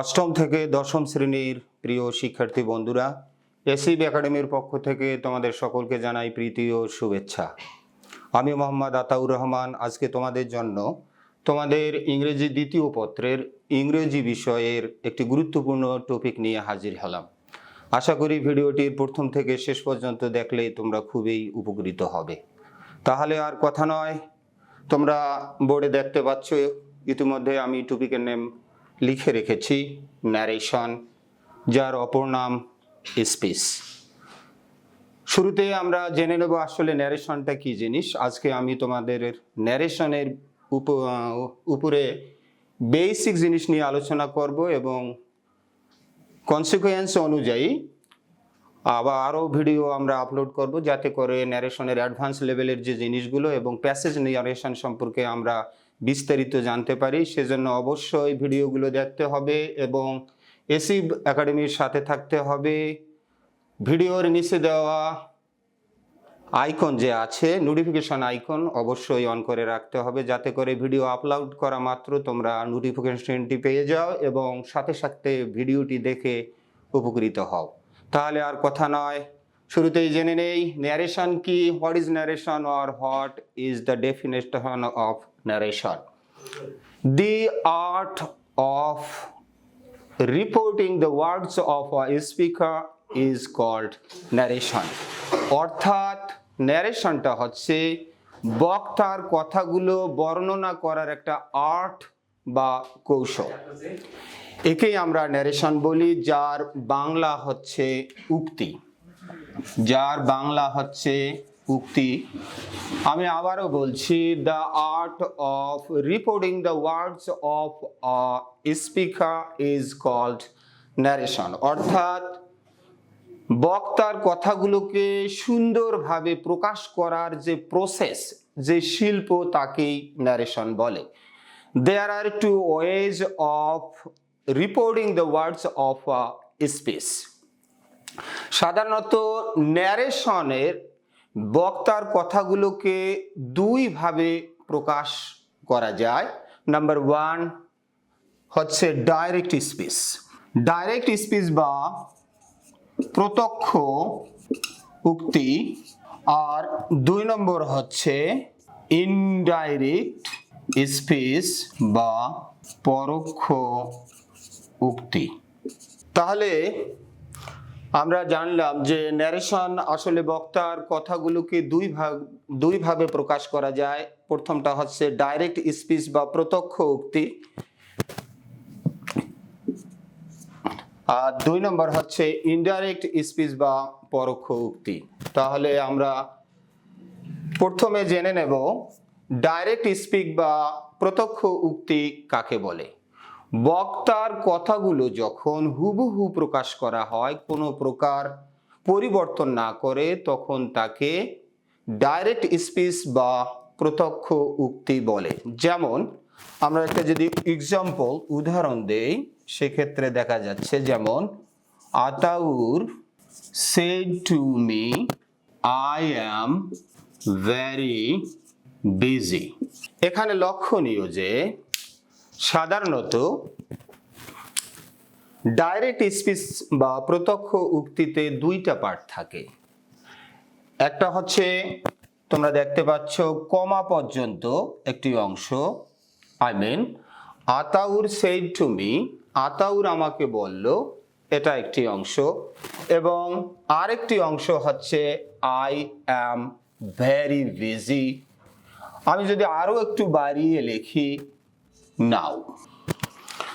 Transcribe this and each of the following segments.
অষ্টম থেকে দশম শ্রেণির প্রিয় শিক্ষার্থী বন্ধুরা এসিব একাডেমির পক্ষ থেকে তোমাদের সকলকে জানাই প্রীতি ও শুভেচ্ছা। আমি মোহাম্মদ আতাউর রহমান, আজকে তোমাদের জন্য তোমাদের ইংরেজি দ্বিতীয় পত্রের ইংরেজি বিষয়ের একটি গুরুত্বপূর্ণ টপিক নিয়ে হাজির হলাম। আশা করি ভিডিওটির প্রথম থেকে শেষ পর্যন্ত দেখলে তোমরা খুবই উপকৃত হবে। তাহলে আর কথা নয়, তোমরা বোর্ডে দেখতে পাচ্ছ, ইতিমধ্যে আমি টপিকের নেম লিখে রেখেছি ন্যারেশন যার অপর নাম স্পিচ শুরুতে আমরা জেনে নেব আসলে ন্যারেশনটা কি জিনিস। আজকে আমি তোমাদের ন্যারেশনের উপ- উপরে বেসিক জিনিস নিয়ে আলোচনা করব এবং কনসিকুয়েন্স অনুযায়ী আবার আরও ভিডিও আমরা আপলোড করব যাতে করে ন্যারেশনের অ্যাডভান্স লেভেলের যে জিনিসগুলো এবং প্যাসেজ ন্যারেশন সম্পর্কে আমরা বিস্তারিত জানতে পারি, সেজন্য অবশ্যই ভিডিওগুলো দেখতে হবে এবং এসি একাডেমির সাথে থাকতে হবে। ভিডিওর নিচে দেওয়া আইকন যে আছে নোটিফিকেশন আইকন অবশ্যই অন করে রাখতে হবে, যাতে করে ভিডিও আপলোড করা মাত্র তোমরা নোটিফিকেশনটি পেয়ে যাও এবং সাথে সাথে ভিডিওটি দেখে উপকৃত হও। তাহলে আর কথা নয়, শুরুতেই জেনে নেই ন্যারেশন কি? What is narration or what is the definition of narration the art of reporting the words of a speaker is called narration অর্থাৎ ন্যারেশনটা হচ্ছে বক্তার কথাগুলো বর্ণনা করার একটা আর্ট বা কৌশল। একেই আমরা ন্যারেশন বলি, যার বাংলা হচ্ছে উক্তি। যার বাংলা হচ্ছে উক্তি। আমি আবারও বলছি the art of reporting the words of speaker is called narration অর্থাৎ, বক্তার কথাগুলোকে সুন্দরভাবে প্রকাশ করার যে প্রসেস যে শিল্প তাকেই ন্যারেশন বলে। There are two ways of reporting the words of speech সাধারণত ন্যারেশনের বক্তার কথাগুলোকে দুইভাবে প্রকাশ করা যায়। নাম্বার ওয়ান হচ্ছে ডাইরেক্ট স্পিচ ডাইরেক্ট স্পিচ বা প্রত্যক্ষ উক্তি। আর দুই নম্বর হচ্ছে ইনডাইরেক্ট স্পিচ বা পরোক্ষ উক্তি। তাহলে আমরা জানলাম যে ন্যারেশন আসলে বক্তার কথাগুলোকে দুই ভাগ দুইভাবে প্রকাশ করা যায়। প্রথমটা হচ্ছে ডাইরেক্ট স্পিচ বা প্রত্যক্ষ উক্তি। আর দুই নম্বর হচ্ছে ইনডাইরেক্ট স্পিচ বা পরোক্ষ উক্তি। তাহলে আমরা প্রথমে জেনে নেব ডাইরেক্ট স্পিক বা প্রত্যক্ষ উক্তি কাকে বলে? বক্তার কথাগুলো যখন হুবহু প্রকাশ করা হয়, কোনো প্রকার পরিবর্তন না করে, তখন তাকে ডাইরেক্ট স্পিচ বা প্রত্যক্ষ উক্তি বলে। যেমন, আমরা একটা যদি এক্সাম্পল উদাহরণ দেই, সেক্ষেত্রে দেখা যাচ্ছে যেমন, Ataur said to me I am very busy এখানে লক্ষণীয় যে সাধারণত ডাইরেক্ট স্পিচ বা প্রত্যক্ষ উক্তিতে দুইটা পার্ট থাকে। একটা হচ্ছে তোমরা দেখতে পাচ্ছ কমা পর্যন্ত একটি অংশ I mean Ataur said to me Ataur আমাকে বলল, এটা একটি অংশ এবং আরেকটি অংশ হচ্ছে আই অ্যাম ভেরি বিজি আমি যদি আরও একটু বাড়িয়ে লিখি নাও।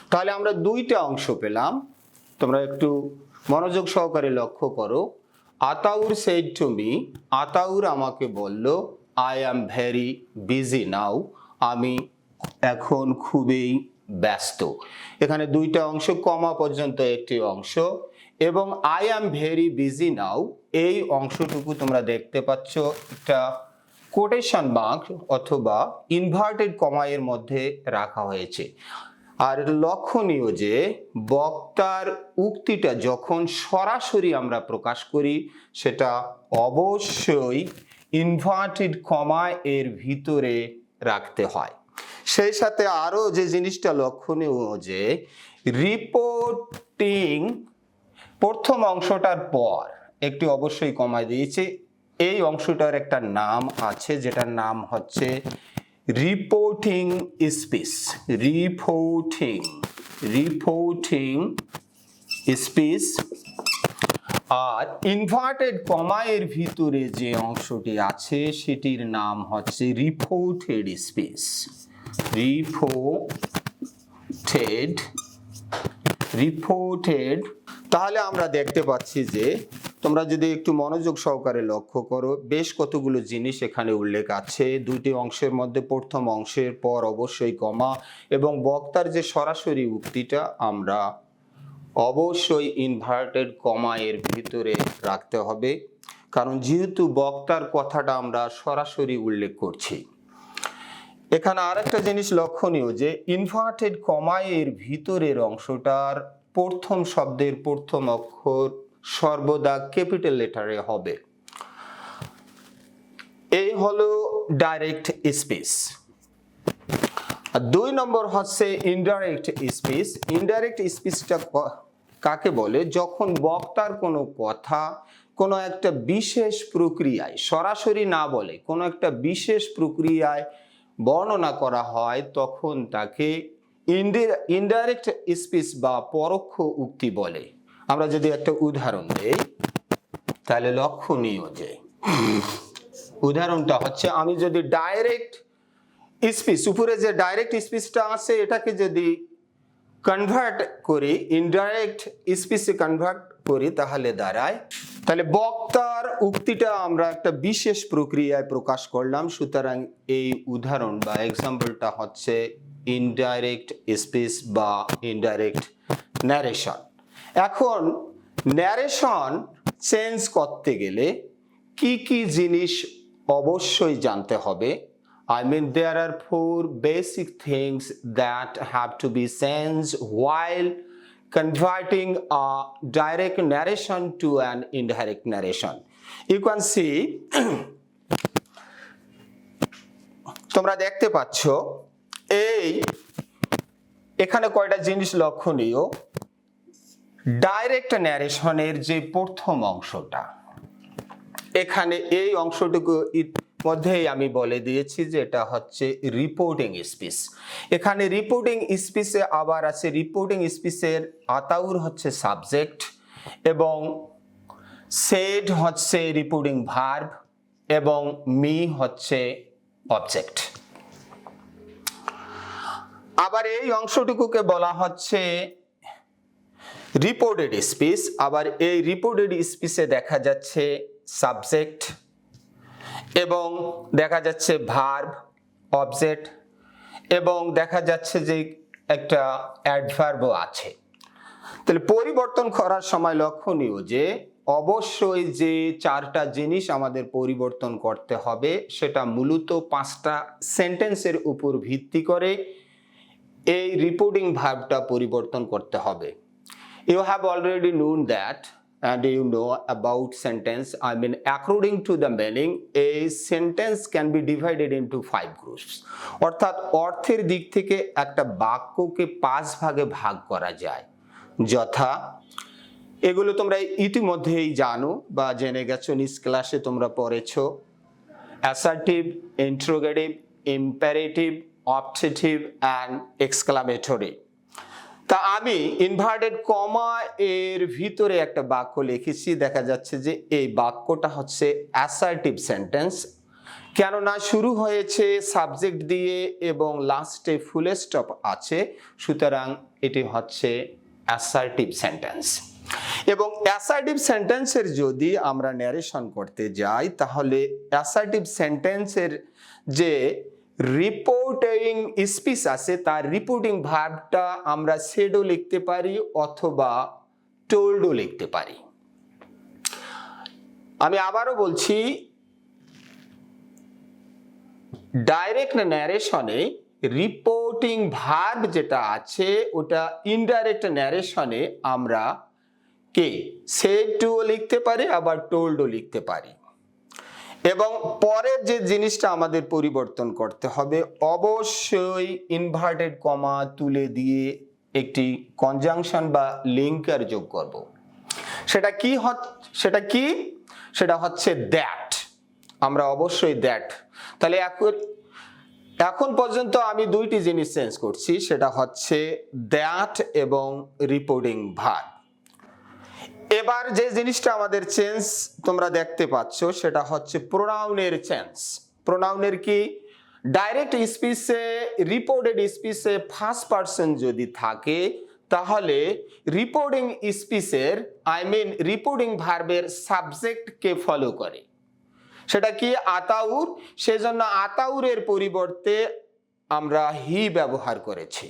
তাহলে আমরা দুইটা অংশ পেলাম। তোমরা একটু মনোযোগ সহকারে লক্ষ্য করো। Ataur said to me Ataur আমাকে বলল I am very busy now আমি এখন খুবই ব্যস্ত। এখানে দুইটা অংশ, কমা পর্যন্ত একটি অংশ। এবং I am very busy now এই অংশটুকু তোমরা দেখতে পাচ্ছ। একটা কোটেশন মার্ক অথবা ইনভার্টেড কমায়ের মধ্যে রাখা হয়েছে। আর লক্ষণীয় যে, বক্তার উক্তিটা যখন সরাসরি আমরা প্রকাশ করি, সেটা অবশ্যই ইনভার্টেড কমা এর ভিতরে রাখতে হয়। সেই সাথে আরও যে জিনিসটা লক্ষণীয় যে রিপোর্টিং প্রথম অংশটার পর একটি অবশ্যই কমা দিয়েছে এই অংশটার একটা নাম আছে, যেটার নাম হচ্ছে reporting speech. Reporting reporting speech আর ইনভার্টেড কমায়ের ভিতরে যে অংশটি আছে, সেটির নাম হচ্ছে রিপোর্টেড স্পেস রিপোর্টেড রিপোর্টেড। তাহলে আমরা দেখতে পাচ্ছি যে তোমরা যদি একটু মনোযোগ সহকারে লক্ষ্য করো, বেশ কতগুলো জিনিস এখানে উল্লেখ আছে। দুটি অংশের মধ্যে প্রথম অংশের পর অবশ্যই কমা এবং বক্তার যে সরাসরি উক্তিটা আমরা অবশ্যই ইনভার্টেড কমা এর ভিতরে রাখতে হবে। কারণ যেহেতু বক্তার কথাটা আমরা সরাসরি উল্লেখ করছি। এখানে আরেকটা জিনিস লক্ষণীয় যে ইনভার্টেড কমা এর ভিতরের অংশটার প্রথম শব্দের প্রথম অক্ষর সর্বদা ক্যাপিটাল লেটারে হবে। এই হলো ডাইরেক্ট আর দুই নম্বর হচ্ছে ইনডাইরেক্ট স্পিচ ইনডাইরেক্ট স্পিচটা কাকে বলে? যখন বক্তার কোনো কথা, কোনো একটা বিশেষ প্রক্রিয়ায়, সরাসরি না বলে, কোনো একটা বিশেষ প্রক্রিয়ায় বর্ণনা করা হয়, তখন তাকে ইনডাইরেক্ট স্পিচ বা পরোক্ষ উক্তি বলে। আমরা যদি একটা উদাহরণ দেই, তাহলে লক্ষণীয় যে, উদাহরণটা হচ্ছে আমি যদি ডাইরেক্ট স্পিচ উপরে যে ডাইরেক্ট স্পিচটা আছে, এটাকে যদি কনভার্ট করি ইনডাইরেক্ট স্পিচে কনভার্ট করি, তাহলে দাঁড়ায়। তাহলে বক্তার উক্তিটা আমরা একটা বিশেষ প্রক্রিয়ায় প্রকাশ করলাম, সুতরাং এই উদাহরণ বা এক্সাম্পলটা হচ্ছে ইনডাইরেক্ট স্পিচ বা ইনডাইরেক্ট ন্যারেশন এখন ন্যারেশন চেঞ্জ করতে গেলে কি কি জিনিস অবশ্যই জানতে হবে। I mean there are four basic things that have to be change while converting a direct narration to an indirect narration you can see তোমরা দেখতে পাচ্ছ, এই, এখানে কয়টা জিনিস লক্ষণীয়? ডাইরেক্ট ন্যারেশনের যে প্রথম অংশটা, এখানে এই অংশটুকু মধ্যেই আমি বলে দিয়েছি যে এটা হচ্ছে রিপোর্টিং স্পিচ এখানে রিপোর্টিং স্পিচে আবার আছে রিপোর্টিং স্পিচের আতাউর হচ্ছে সাবজেক্ট এবং সেড হচ্ছে রিপোর্টিং ভার্ব এবং মি হচ্ছে অবজেক্ট আবার এই অংশটুকুকে বলা হচ্ছে রিপোর্টেড স্পিচ আবার এই রিপোর্টেড স্পিচে দেখা যাচ্ছে সাবজেক্ট এবং দেখা যাচ্ছে ভার্ব অবজেক্ট এবং দেখা যাচ্ছে যে একটা অ্যাডভার্বও আছে। তাহলে পরিবর্তন করার সময় লক্ষণীয় যে, অবশ্যই যে চারটা জিনিস আমাদের পরিবর্তন করতে হবে, সেটা মূলত পাঁচটা সেন্টেন্সের উপর ভিত্তি করে এই রিপোর্টিং ভার্বটা পরিবর্তন করতে হবে। You have already known that and you know about sentence. I mean, according to the meaning, a sentence can be divided into five groups. অর্থাৎ অর্থের দিক থেকে একটা বাক্যকে পাঁচ ভাগে ভাগ করা যায়। যথা, এগুলো তোমরা ইতিমধ্যেই জানো বা জেনে গেছো, নিজ ক্লাসে তোমরা পড়েছো। Assertive interrogative imperative optative and exclamatory তা আমি ইনভার্টেড কমা এর ভিতরে একটা বাক্য লিখেছি, দেখা যাচ্ছে যে এই বাক্যটা হচ্ছে অ্যাসার্টিভ সেন্টেন্স কেননা শুরু হয়েছে সাবজেক্ট দিয়ে এবং লাস্টে ফুল স্টপ আছে, সুতরাং এটি হচ্ছে অ্যাসার্টিভ সেন্টেন্স এবং অ্যাসার্টিভ সেন্টেন্সের যদি আমরা ন্যারেশন করতে যাই, তাহলে অ্যাসার্টিভ সেন্টেন্সের যে রিপোর্টিং স্পিচ আছে, তার রিপোর্টিং ভার্বটা আমরা সেডও লিখতে পারি অথবা টোল্ডও লিখতে পারি। আমি আবারও বলছি ডাইরেক্ট ন্যারেশনে রিপোর্টিং ভার্ব যেটা আছে, ওটা ইনডাইরেক্ট ন্যারেশনে আমরা কে? সেডও লিখতে পারি, আবার টোল্ডও লিখতে পারি। এবং পরের যে জিনিসটা আমাদের পরিবর্তন করতে হবে, অবশ্যই ইনভার্টেড কমা তুলে দিয়ে একটি কনজাংশন বা লিঙ্কার যোগ করব। সেটা কি সেটা কি? সেটা হচ্ছে দ্যাট আমরা অবশ্যই দ্যাট তাহলে এখন এখন পর্যন্ত আমি দুইটি জিনিস চেঞ্জ করছি, সেটা হচ্ছে দ্যাট এবং রিপোর্টিং ভার এবার যে জিনিসটা আমাদের চেঞ্জ তোমরা দেখতে পাচ্ছ, সেটা হচ্ছে প্রোনাউনের চেঞ্জ প্রোনাউনের কি? ডাইরেক্ট স্পিচে রিপোর্টেড স্পিচে ফার্স্ট পার্সন যদি থাকে, তাহলে রিপোর্টিং স্পিচের আই মিন রিপোর্টিং ভার্বের সাবজেক্টকে ফলো করে। সেটা কি? আতাউর। সেজন্য আতাউরের পরিবর্তে আমরা হি ব্যবহার করেছি।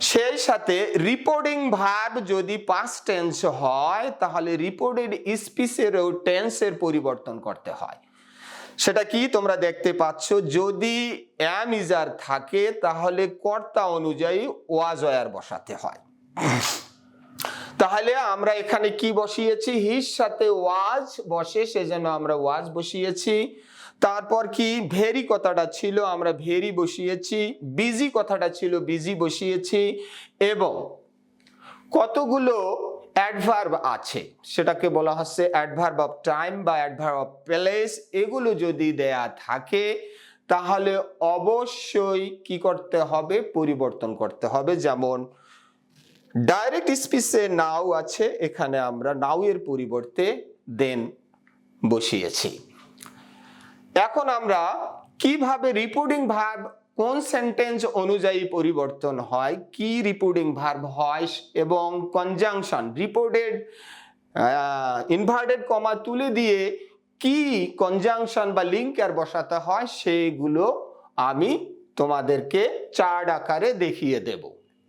সেই সাথে রিপোর্টিং ভার্ব যদি পাস্ট টেন্স হয়, তাহলে রিপোর্টেড স্পিচেরও টেন্সের পরিবর্তন করতে হয়। সেটা কি তোমরা দেখতে পাচ্ছ? যদি অ্যাম ইজার থাকে, তাহলে কর্তা অনুযায়ী ওয়াজ ওয়াজয়ার বসাতে হয়। তাহলে আমরা এখানে কি বসিয়েছি? হির সাথে ওয়াজ বসে, সেজন্য আমরা ওয়াজ বসিয়েছি। তারপর কি? ভেরি কথাটা ছিল, আমরা ভেরি বসিয়েছি বিজি কথাটা ছিল বিজি বসিয়েছি, এবং কতগুলো অ্যাডভার্ব আছে, সেটাকে বলা হচ্ছে অ্যাডভার্ব অফ টাইম বা অ্যাডভার্ব অফ প্লেস এগুলো যদি দেয়া থাকে, তাহলে অবশ্যই কি করতে হবে? পরিবর্তন করতে হবে, যেমন ডাইরেক্ট স্পিচে নাও আছে, এখানে আমরা নাও এর পরিবর্তে দেন বসিয়েছি। এখন আমরা কীভাবে রিপোর্টিং ভার্ব কোন সেন্টেন্স অনুযায়ী পরিবর্তন হয়, কি রিপোর্টিং ভার্ব হয় এবং কনজাংশন রিপোর্টেড ইনভার্টেড কমা তুলে দিয়ে কি কনজাংশন বা লিঙ্কার বসাতে হয়, সেগুলো আমি তোমাদেরকে চার্ট আকারে দেখিয়ে দেবো।